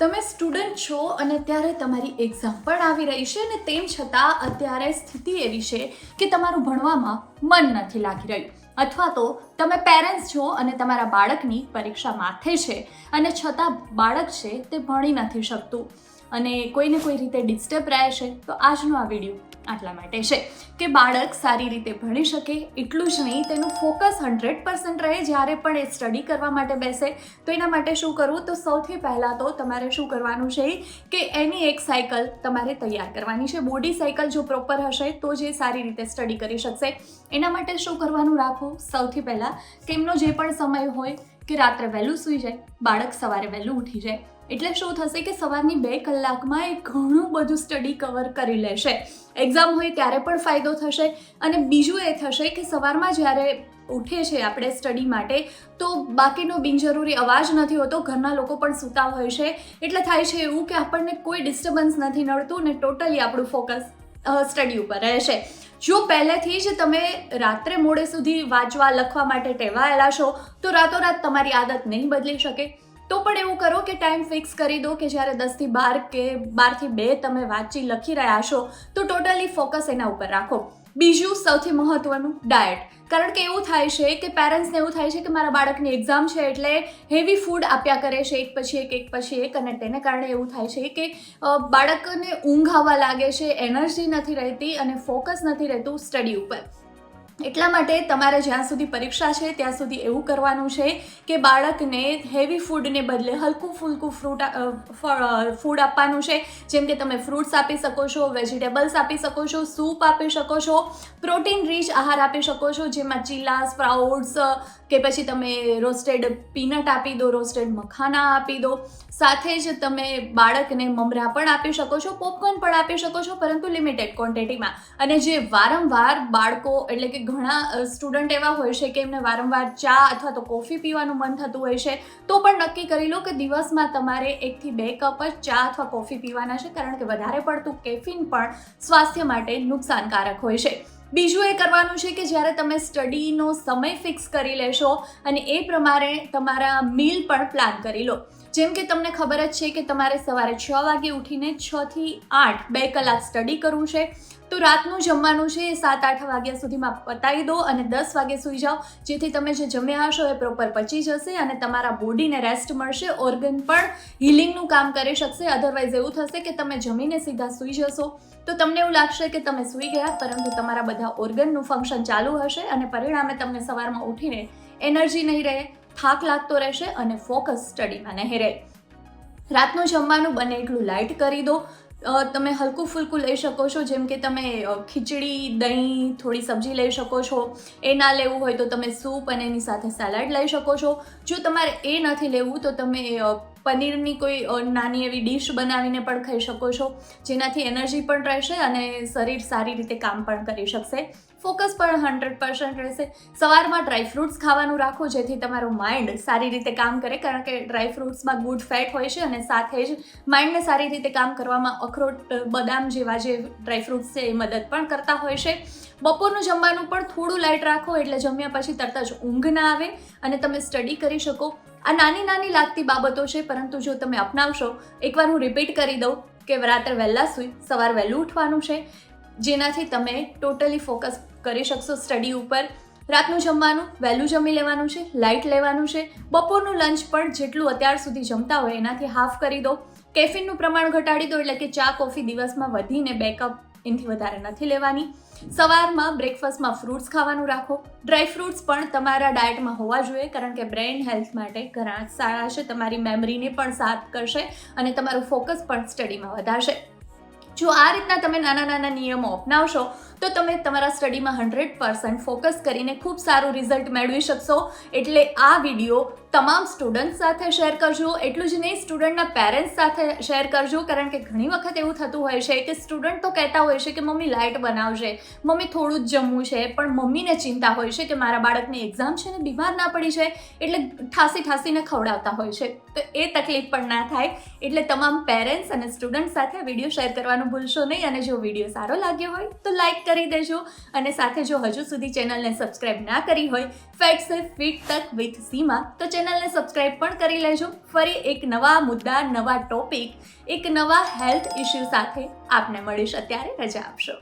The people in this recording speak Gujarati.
તમે સ્ટુડન્ટ છો અને ત્યારે તમારી એક્ઝામ પણ આવી રહી છે અને તેમ છતાં અત્યારે સ્થિતિ એવી છે કે તમારું ભણવામાં મન નથી લાગી રહ્યું. અથવા તો તમે પેરેન્ટ્સ છો અને તમારા બાળકની પરીક્ષા માથે છે અને છતાં બાળક છે તે ભણી નથી શકતું. અને કોઈને કોઈ રીતે ડિસ્ટર્બ રહે છે, તો આજનો આ વીડિયો આટલા માટે છે. કે બાળક સારી રીતે ભણી શકે, એટલું જ નહીં, તેનું ફોકસ હંડ્રેડ પર્સન્ટ રહે જ્યારે પણ એ સ્ટડી કરવા માટે બેસે. તો એના માટે શું કરવું? તો સૌથી પહેલાં તો તમારે શું કરવાનું છે કે એની એક સાયકલ તમારે તૈયાર કરવાની છે. બોડી સાયકલ જો પ્રોપર હશે, તો જ સારી રીતે સ્ટડી કરી શકશે. એના માટે શું કરવાનું રાખવું? સૌથી પહેલાં, કે એમનો જે પણ સમય હોય, કે રાત્રે વહેલું સૂઈ જાય, બાળક સવારે વહેલું ઉઠી જાય. એટલે શું થશે કે સવારની બે કલાકમાં એ ઘણું બધું સ્ટડી કવર કરી લેશે. એક્ઝામ હોય ત્યારે પણ ફાયદો થશે અને બીજું એ થશે કે સવારમાં જ્યારે ઉઠે છે આપણે સ્ટડી માટે, તો બાકીનો બિનજરૂરી અવાજ નથી હોતો, ઘરના લોકો પણ સૂતા હોય છે. એટલે થાય છે એવું કે આપણને કોઈ ડિસ્ટર્બન્સ નથી નડતું ને ટોટલી આપણું ફોકસ સ્ટડી ઉપર રહેશે. જો પહેલેથી જ તમે રાત્રે મોડે સુધી વાંચવા, લખવા માટે ટેવાયેલા છો, તો રાતોરાત તમારી આદત નહીં બદલી શકે. તો પણ એવું કરો કે ટાઈમ ફિક્સ કરી દો કે જ્યારે દસથી બાર કે બારથી બે તમે વાંચી લખી રહ્યા છો, તો ટોટલી ફોકસ એના ઉપર રાખો. બીજું સૌથી મહત્વનું ડાયટ કારણ કે એવું થાય છે કે પેરેન્ટ્સને એવું થાય છે કે મારા બાળકની એક્ઝામ છે એટલે હેવી ફૂડ આપ્યા કરે છે, એક પછી એક એક પછી એક, અને તેને કારણે એવું થાય છે કે બાળકને ઊંઘ આવવા લાગે છે એનર્જી નથી રહેતી અને ફોકસ નથી રહેતું સ્ટડી ઉપર. એટલા માટે તમારે જ્યાં સુધી પરીક્ષા છે, ત્યાં સુધી એવું કરવાનું છે કે બાળકને હેવી ફૂડને બદલે હલકું ફૂલકું ફ્રૂટ ફૂડ આપવાનું છે. જેમ કે તમે ફ્રૂટ્સ આપી શકો છો વેજીટેબલ્સ આપી શકો છો સૂપ આપી શકો છો પ્રોટીન રીચ આહાર આપી શકો છો, જેમાં ચીલા સ્પ્રાઉટ્સ કે પછી તમે રોસ્ટેડ પીનટ આપી દો રોસ્ટેડ મખાના આપી દો. સાથે જ તમે બાળકને મમરા પણ આપી શકો છો પોપકોર્ન પણ આપી શકો છો, પરંતુ લિમિટેડ ક્વોન્ટિટીમાં અને જે વારંવાર બાળકો એટલે કે ઘણા સ્ટુડન્ટ એવા હોય છે કે એમને વારંવાર ચા અથવા તો કોફી પીવાનું મન થતું હોય છે, તો પણ નક્કી કરી લો કે દિવસમાં તમારે એકથી બે કપ જ ચા અથવા કોફી પીવાના છે, કારણ કે વધારે પડતું કેફીન પણ સ્વાસ્થ્ય માટે નુકસાનકારક હોય છે. બીજું એ કરવાનું છે કે જ્યારે તમે સ્ટડીનો સમય ફિક્સ કરી લેશો અને એ પ્રમાણે તમારા મીલ પણ પ્લાન કરી લો. જેમ કે તમને ખબર જ છે કે તમારે સવારે છ વાગે ઉઠીને છથી આઠ બે કલાક સ્ટડી કરવું છે તો રાતનું જમવાનું છે એ સાત આઠ વાગ્યા સુધીમાં પતાવી દો અને દસ વાગે સૂઈ જાઓ. જેથી તમે જે જમ્યા હશો એ પ્રોપર પચી જશે અને તમારા બોડીને રેસ્ટ મળશે. ઓર્ગન પણ હિલિંગનું કામ કરી શકશે. અધરવાઇઝ એવું થશે કે તમે જમીને સીધા સૂઈ જશો. તો તમને એવું લાગશે કે તમે સૂઈ ગયા, પરંતુ તમારા બધા ઓર્ગનનું ફંક્શન ચાલુ હશે અને પરિણામે તમને સવારમાં ઉઠીને એનર્જી નહીં રહે, થાક લાગતો રહેશે અને ફોકસ સ્ટડીમાં નહીં રહે. રાતનું જમવાનું બને એટલું લાઇટ કરી દો. તમે હલકું ફૂલકું લઈ શકો છો, જેમ કે તમે ખીચડી, દહીં, થોડી સબ્જી લઈ શકો છો. એ ના લેવું હોય તો તમે સૂપ અને એની સાથે સેલાડ લઈ શકો છો. જો તમારે એ નથી લેવું તો તમે પનીરની કોઈ નાની એવી ડીશ બનાવીને પણ ખાઈ શકો છો. જેનાથી એનર્જી પણ રહેશે અને શરીર સારી રીતે કામ પણ કરી શકશે. ફોકસ પણ હંડ્રેડ પર્સન્ટ રહેશે. સવારમાં ડ્રાયફ્રૂટ્સ ખાવાનું રાખો, જેથી તમારું માઇન્ડ સારી રીતે કામ કરે, કારણ કે ડ્રાયફ્રૂટ્સમાં ગુડ ફેટ હોય છે અને સાથે જ માઇન્ડને સારી રીતે કામ કરવામાં અખરોટ બદામ જેવા જે ડ્રાયફ્રૂટ્સ છે એ મદદ પણ કરતા હોય છે. બપોરનું જમવાનું પણ થોડું લાઇટ રાખો, એટલે જમ્યા પછી તરત જ ઊંઘ ના આવે અને તમે સ્ટડી કરી શકો. આ નાની નાની લાગતી બાબતો છે, પરંતુ જો તમે અપનાવશો, એકવાર હું રિપીટ કરી દઉં કે રાત્રે વહેલા સુઈ, સવાર વહેલું ઉઠવાનું છે, જેનાથી તમે ટોટલી ફોકસ કરી શકશો સ્ટડી ઉપર. રાતનું જમવાનું, વહેલું જમી લેવાનું છે લાઇટ લેવાનું છે, બપોરનું લંચ પણ જેટલું અત્યાર સુધી જમતા હોય એનાથી હાફ કરી દો. કેફીનનું પ્રમાણ ઘટાડી દો, એટલે કે ચા કોફી દિવસમાં વધીને બે કપ એનાથી વધારે નથી લેવાની. સવારમાં બ્રેકફાસ્ટમાં ફ્રૂટ્સ ખાવાનું રાખો. ડ્રાય ફ્રૂટ્સ પણ તમારા ડાયટમાં હોવા જોઈએ, કારણ કે બ્રેઇન હેલ્થ માટે ઘણા સારા છે. તમારી મેમરીને પણ સાથ કરશે અને તમારું ફોકસ પણ સ્ટડીમાં વધારશે. જો આ રીતના તમે નાના નાના નિયમો અપનાવશો, તો તમે તમારા સ્ટડીમાં હંડ્રેડ પર્સન્ટ ફોકસ કરીને ખૂબ સારું રિઝલ્ટ મેળવી શકશો. એટલે આ વીડિયો તમામ સ્ટુડન્ટ સાથે શેર કરજો. એટલું જ નહીં સ્ટુડન્ટના પેરેન્ટ્સ સાથે શેર કરજો. કારણ કે ઘણી વખત એવું થતું હોય છે કે સ્ટુડન્ટ તો કહેતા હોય છે કે મમ્મી લાઇટ બનાવશે મમ્મી, થોડું જ જમવું છે. પણ મમ્મીને ચિંતા હોય છે કે મારા બાળકની એક્ઝામ છે ને બીમાર ના પડી છે એટલે ઠાસી ઠાસીને ખવડાવતા હોય છે. તો એ તકલીફ પણ ના થાય. એટલે તમામ પેરેન્ટ્સ અને સ્ટુડન્ટ સાથે વીડિયો શેર કરવાનું ભૂલશો નહીં. અને જો વીડિયો સારો લાગ્યો હોય, તો લાઇક કરી દેજો. અને સાથે જો હજુ સુધી ચેનલને સબસ્ક્રાઈબ ના કરી હોય ફેટ સેફ ફિટ તક વિથ સીમા તો ચેનલને સબસ્ક્રાઇબ પણ કરી લેજો. ફરી એક નવા મુદ્દા, નવા ટોપિક, એક નવા હેલ્થ ઇશ્યુ સાથે આપને મળીશ. અત્યારે રજા આપશો.